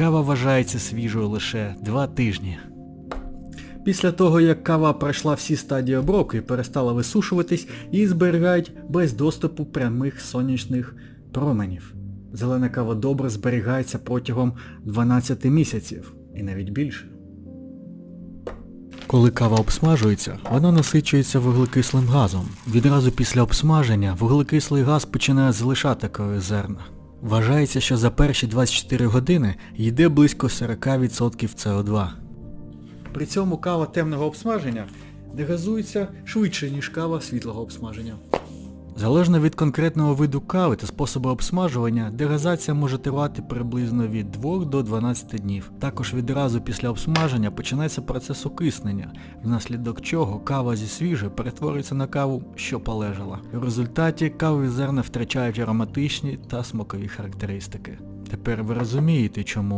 Кава вважається свіжою лише 2 тижні. Після того, як кава пройшла всі стадії обробки і перестала висушуватись, її зберігають без доступу прямих сонячних променів. Зелена кава добре зберігається протягом 12 місяців і навіть більше. Коли кава обсмажується, вона насичується вуглекислим газом. Відразу після обсмаження вуглекислий газ починає залишати зерна. Вважається, що за перші 24 години йде близько 40% СО2. При цьому кава темного обсмаження дегазується швидше, ніж кава світлого обсмаження. Залежно від конкретного виду кави та способу обсмажування, дегазація може тривати приблизно від 2 до 12 днів. Також відразу після обсмаження починається процес окиснення, внаслідок чого кава зі свіжої перетворюється на каву, що полежала. В результаті кавові зерна втрачають ароматичні та смакові характеристики. Тепер ви розумієте, чому